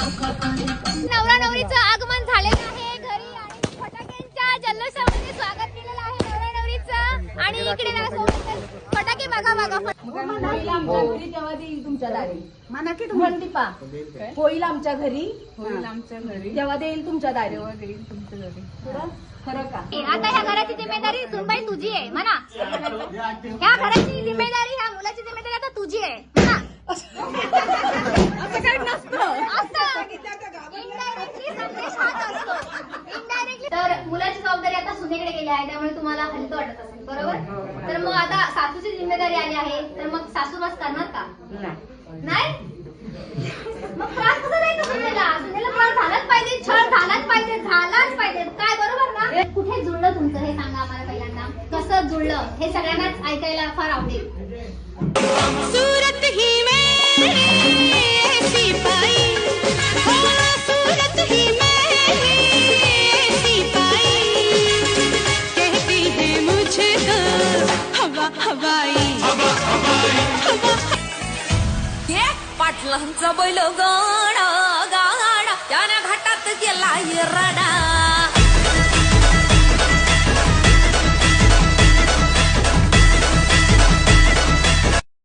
नवरा नवरीचं आगमन झालेलं आहे घरी आणि फटाक्यांच्या जल्लोषामध्ये स्वागत केलेलं आहे नवरा नवरीचं आणि इकडे फटाके बघा बघा होईल आमच्या घरी तेव्हा देईल तुमच्या दारी म्हणा की तुम्हाला दीपा होईल आमच्या घरी. होईल आमच्या घरी. तेव्हा देईल तुमच्या दारी. देईल तुमच्या घरी? खरं का आता ह्या घराची जिम्मेदारी सुनबाई तुझी आहे म्हणा. ह्या घराची जिम्मेदारी ह्या मुलाची जिम्मेदारी आता तुझी आहे म्हणा असं काही नसतं असं indirectly संदेश हाच असतो. Indirectly. तर मुलाची जबाबदारी आता गेली आहे त्यामुळे तुम्हाला हलकं वाटत असेल बरोबर? तर मग आता सासूची जिम्मेदारी आली आहे तर मग सासूबास करणार का? नाही. मग त्रास कसा द्यायचा सुनेला? सुनेला त्रास झालाच पाहिजे छळ झालाच पाहिजे झालाच पाहिजे. काय बरोबर ना? कुठे जुळलं तुमचं? हे सांगा आम्हाला पहिल्यांदा. कसं जुळलं? हे सगळ्यांनाच ऐकायला फार आवडेल. सूरत ही मेरी ऐसी हवा हवाई. हवा हे पाटलांचा बैल गाणा गाणा त्याने घाटात गेला रडा.